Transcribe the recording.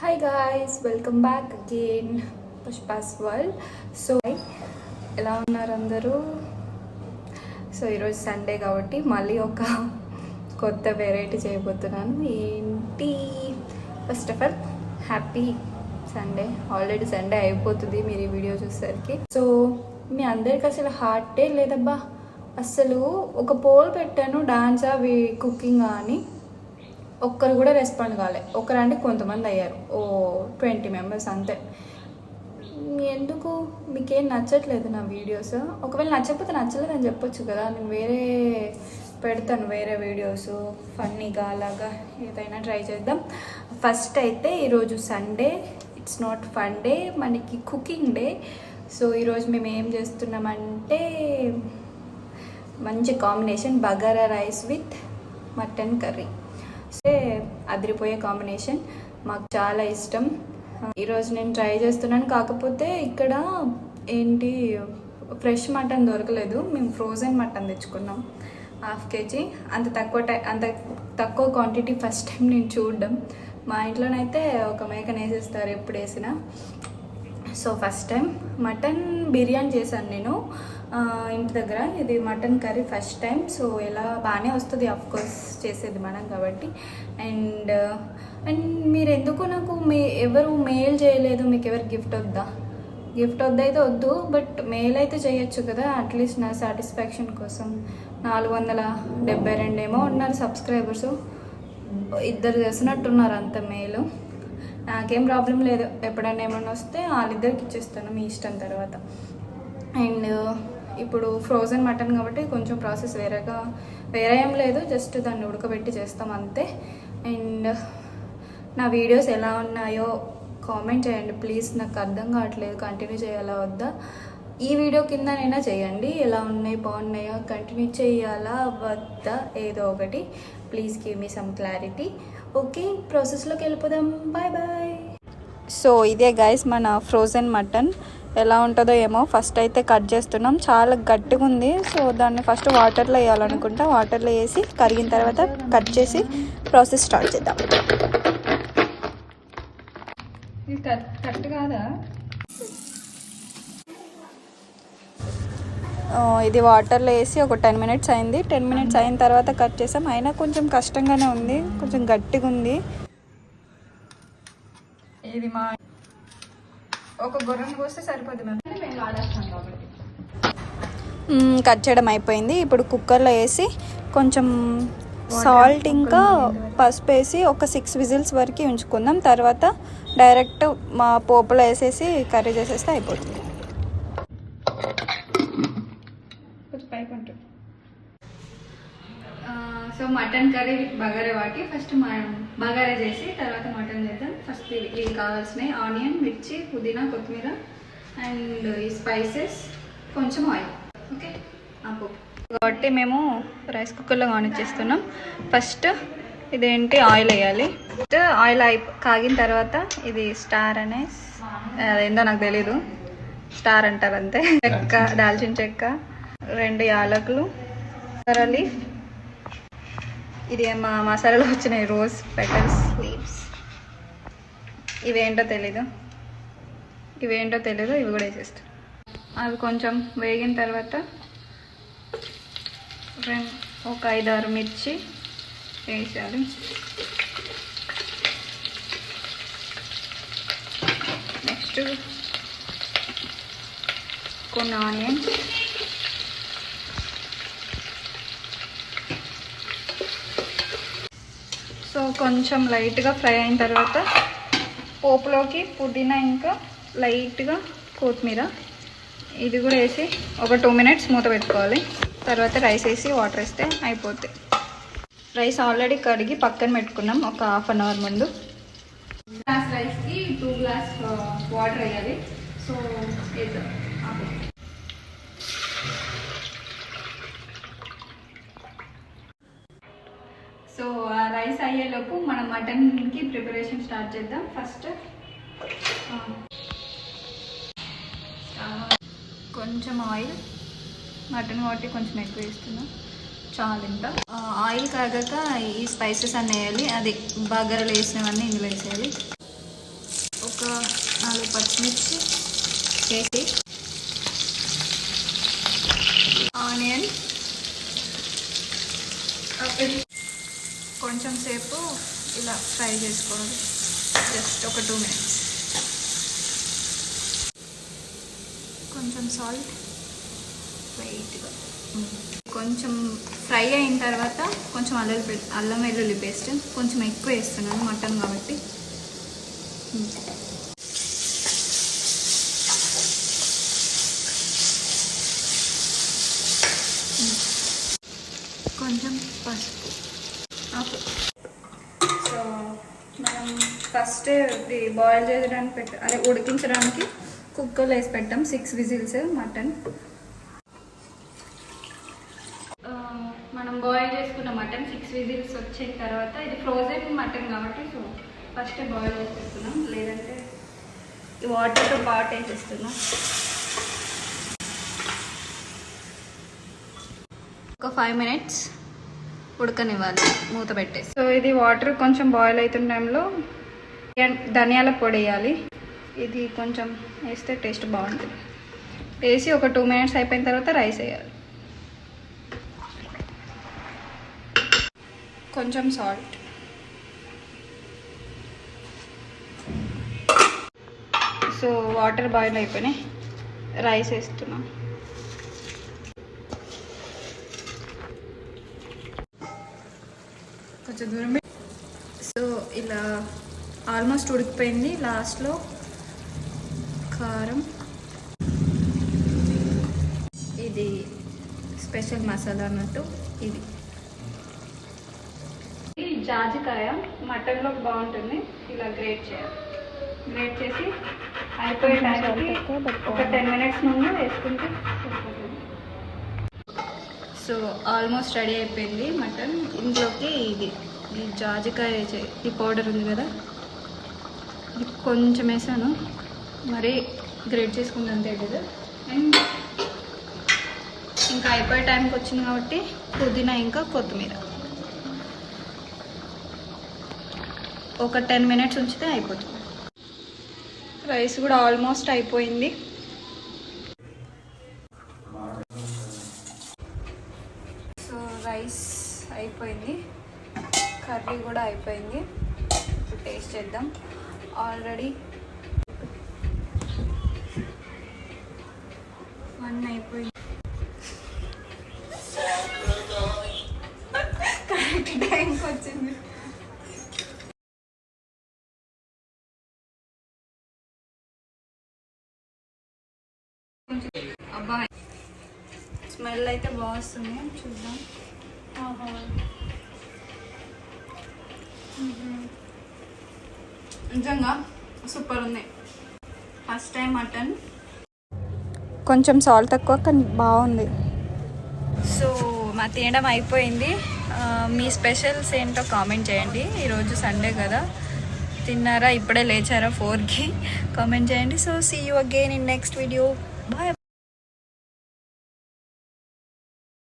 Hi guys welcome back again Pushpa's world so ఎలా ఉన్నారు అందరూ? సో ఈరోజు సండే కాబట్టి మళ్ళీ ఒక కొత్త వెరైటీ చేయబోతున్నాను. ఏంటి? First of all happy Sunday already Sunday అయిపోతుంది మీరు ఈ వీడియో చూసేసరికి. సో మీ అందరికి అసలు హార్టే లేదబ్బా? అసలు ఒక పోల్ పెట్టాను డాన్సా అవి కుకింగ్ అని. ఒక్కరు కూడా రెస్పాండ్ కాలే. ఒకరంటే కొంతమంది అయ్యారు. ఓ ట్వంటీ మెంబర్స్ అంతే. ఎందుకు? మీకేం నచ్చట్లేదు నా వీడియోస్ ఒకవేళ నచ్చకపోతే నచ్చలేదు అని చెప్పొచ్చు కదా. నేను వేరే పెడతాను వేరే వీడియోస్ ఫన్నీగా అలాగా ఏదైనా ట్రై చేద్దాం. ఫస్ట్ అయితే ఈరోజు Sunday it's not fun day మనకి కుకింగ్ డే సో ఈరోజు మేము ఏం చేస్తున్నామంటే మంచి combination bagara rice with mutton curry సే అదిరిపోయే కాంబినేషన్. మాకు చాలా ఇష్టం. ఈరోజు నేను ట్రై చేస్తున్నాను. కాకపోతే ఇక్కడ ఏంటి ఫ్రెష్ మటన్ దొరకలేదు. మేము ఫ్రోజన్ మటన్ తెచ్చుకున్నాం. Half KG. అంత తక్కువ టై అంత తక్కువ క్వాంటిటీ ఫస్ట్ టైం నేను చూడడం. మా ఇంట్లోనైతే ఒక మేకను వేసేస్తారు ఎప్పుడు వేసినా. So first time mutton biryani చేశాను నేను ఇంటి దగ్గర. ఇది mutton curry first time. So ఎలా బాగానే వస్తుంది అఫ్ కోర్స్ చేసేది మనం కాబట్టి. అండ్ అండ్ మీరు ఎందుకు నాకు మీ ఎవరు మెయిల్ చేయలేదు మీకు ఎవరు గిఫ్ట్ వద్దా? గిఫ్ట్ వద్దైతే వద్దు బట్ మెయిల్ అయితే చేయొచ్చు కదా అట్లీస్ట్ నా సాటిస్ఫాక్షన్ కోసం. నాలుగు వందల డెబ్బై రెండు ఏమో ఉన్నారు సబ్స్క్రైబర్స్ ఇద్దరు చేసినట్టున్నారు అంత మెయిల్ నాకేం ప్రాబ్లం లేదు. ఎప్పుడైనా ఏమైనా వస్తే వాళ్ళిద్దరికి ఇచ్చేస్తాను మీ ఇష్టం తర్వాత. అండ్ ఇప్పుడు ఫ్రోజన్ మటన్ కాబట్టి కొంచెం ప్రాసెస్ వేరేగా వేరే ఏం లేదు. జస్ట్ దాన్ని ఉడకబెట్టి చేస్తాం అంతే. అండ్ నా వీడియోస్ ఎలా ఉన్నాయో కామెంట్ చేయండి. ప్లీజ్ నాకు అర్థం కావట్లేదు. కంటిన్యూ చేయాలా వద్దా? ఈ వీడియో కిందనైనా చేయండి. ఎలా ఉన్నాయి బాగున్నాయో? కంటిన్యూ చేయాలా వద్దా? ఏదో ఒకటి. Please give me some clarity okay ప్రాసెస్లోకి వెళ్ళిపోదాం. బాయ్ బాయ్ సో ఇదే గైస్ మన ఫ్రోజన్ మటన్ ఎలా ఉంటుందో ఏమో ఫస్ట్ అయితే కట్ చేస్తున్నాం. చాలా గట్టిగా ఉంది. సో దాన్ని ఫస్ట్ వాటర్లో వేయాలనుకుంటా. వాటర్లో వేసి కరిగిన తర్వాత కట్ చేసి ప్రాసెస్ స్టార్ట్ చేద్దాం. ఇది కరెక్ట్ కాదా? ఇది వాటర్లో వేసి ఒక టెన్ మినిట్స్ అయింది. టెన్ మినిట్స్ అయిన తర్వాత కట్ చేసాం. అయినా కొంచెం కష్టంగానే ఉంది. కొంచెం గట్టిగా ఉంది. ఇది మా ఒక గొర్రెను కోస్తే సరిపోద్ది మేము కాబట్టి. కట్ చేయడం అయిపోయింది. ఇప్పుడు కుక్కర్లో వేసి కొంచెం సాల్ట్ ఇంకా పసుపు వేసి ఒక సిక్స్ విజిల్స్ వరకు ఉంచుకుందాం. తర్వాత డైరెక్ట్ మా పోపులో వేసేసి కర్రీ చేసేస్తే అయిపోతుంది so mutton curry with bagara వాటి ఫస్ట్ బగారే చేసి తర్వాత మటన్ చేద్దాం. ఫస్ట్ ఇవి కావాల్సినవి ఆనియన్ మిర్చి పుదీనా కొత్తిమీర అండ్ ఈ స్పైసెస్ కొంచెం ఆయిల్. ఓకే? ఆపు. కాబట్టి మేము రైస్ కుక్కర్లో కానిచ్చేస్తున్నాం. ఫస్ట్ ఇదేంటి? ఆయిల్ వేయాలి. ఫస్ట్ ఆయిల్ అయి కాగిన తర్వాత ఇది స్టార్ అనే అదేందో నాకు తెలీదు. స్టార్ అంటారు అంతే. చెక్క దాల్చిన చెక్క రెండు యాలకులు లీఫ్ ఇది మా మసాలాలో వచ్చినాయి రోజ్ పెటల్స్ లీవ్స్ ఇవేంటో తెలీదు. ఇవేంటో తెలీదు ఇవి కూడా వేసేస్తాం అవి కొంచెం వేగిన తర్వాత రెం- ఒక ఐదారు మిర్చి వేసాలి నెక్స్ట్ కొన్ని ఆనియన్స్. సో కొంచెం లైట్గా ఫ్రై అయిన తర్వాత పోపులోకి పుదీనా ఇంకా లైట్గా కొత్తిమీర. ఇది కూడా వేసి ఒక టూ మినిట్స్ మూత పెట్టుకోవాలి. తర్వాత రైస్ వేసి వాటర్ వేస్తే అయిపోతాయి. రైస్ ఆల్రెడీ కడిగి పక్కన పెట్టుకున్నాం ఒక హాఫ్ అన్ అవర్ ముందు. గ్లాస్ రైస్కి టూ గ్లాస్ వాటర్ వేయాలి. సో వేద్దాం ఆపు. సో ఆ రైస్ అయ్యేలోపు మనం మటన్కి ప్రిపరేషన్ స్టార్ట్ చేద్దాం. ఫస్ట్ కొంచెం ఆయిల్. మటన్ కాబట్టి కొంచెం ఎక్కువ వేస్తున్నాం. చాలు ఇంకా. ఆయిల్ కాగాక ఈ స్పైసెస్ అన్నీ వేయాలి. అది బగారాలు వేసినవన్నీ ఇందులో వేసేయాలి. ఒక నాలుగు పచ్చిమిర్చి వేసి ఆనియన్ కొంచెం సేపు ఇలా ఫ్రై చేసుకోవాలి. జస్ట్ ఒక టూ మినిట్స్. కొంచెం సాల్ట్ లైట్గా కొంచెం ఫ్రై అయిన తర్వాత కొంచెం అల్లం అల్లం వెల్లుల్లి పేస్ట్. కొంచెం ఎక్కువ వేస్తున్నాను మటన్ కాబట్టి. కొంచెం పసుపు. ఓకే సో మనం ఫస్ట్ ఇది బాయిల్ చేయడానికి పెట్ట అదే ఉడికించడానికి కుక్కర్లో వేసి పెట్టాం. సిక్స్ విజిల్స్ మటన్ మనం బాయిల్ చేసుకున్న మటన్ సిక్స్ విజిల్స్ వచ్చిన తర్వాత ఇది ఫ్రోజన్ మటన్ కాబట్టి సో ఫస్ట్ బాయిల్ చేసేస్తున్నాం. లేదంటే ఈ వాటర్తో పాటు వేసేస్తున్నాం. ఒక ఫైవ్ మినిట్స్ ఉడకనివ్వాలి మూత పెట్టేసి. సో ఇది వాటర్ కొంచెం బాయిల్ అవుతున్న టైంలో ధనియాల పొడి వేయాలి. ఇది కొంచెం వేస్తే టేస్ట్ బాగుంటుంది. వేసి ఒక టూ మినిట్స్ అయిపోయిన తర్వాత రైస్ వేయాలి. కొంచెం సాల్ట్ సో వాటర్ బాయిల్ అయిపోయినాయి. రైస్ వేస్తున్నాం. కొంచెం దూరం సో ఇలా ఆల్మోస్ట్ ఉడికిపోయింది లాస్ట్లో కారం. ఇది స్పెషల్ మసాలా అన్నట్టు ఇది. జాజికాయ మటన్లో బాగుంటుంది. ఇలా గ్రేట్ చేయాలి. గ్రేట్ చేసి అయిపోయే టైంకి ఒక టెన్ మినిట్స్ ముందు వేసుకుంటే సో ఆల్మోస్ట్ రెడీ అయిపోయింది మటన్. ఇందులోకి ఇది. ఈ జాజికాయ ఈ పౌడర్ ఉంది కదా? ఇది కొంచెం వేసాను. మరి గ్రేట్ చేసుకుంటే అంతే కదా? అండ్ ఇంకా అయిపోయే టైంకి వచ్చింది కాబట్టి పుదీనా ఇంకా కొత్తిమీర. ఒక టెన్ మినిట్స్ ఉంచితే అయిపోతుంది. రైస్ కూడా ఆల్మోస్ట్ అయిపోయింది. సో రైస్ అయిపోయింది. కర్రీ కూడా అయిపోయింది. ఇప్పుడు టేస్ట్ చేద్దాం. ఆల్రెడీ వన్ అయిపోయింది. కరెక్ట్ టైంకి వచ్చింది. అబ్బాయి స్మెల్ అయితే బాగుంది చూద్దాం. నిజంగా? సూపర్ ఉంది. ఫస్ట్ టైం మటన్ కొంచెం సాల్ట్ తక్కువ కానీ బాగుంది. సో మా తినడం అయిపోయింది. ఆ, మీ స్పెషల్స్ ఏంటో కామెంట్ చేయండి. ఈరోజు సండే కదా. తిన్నారా? ఇప్పుడే లేచారా? ఫోర్కి కామెంట్ చేయండి. So see you again in next video bye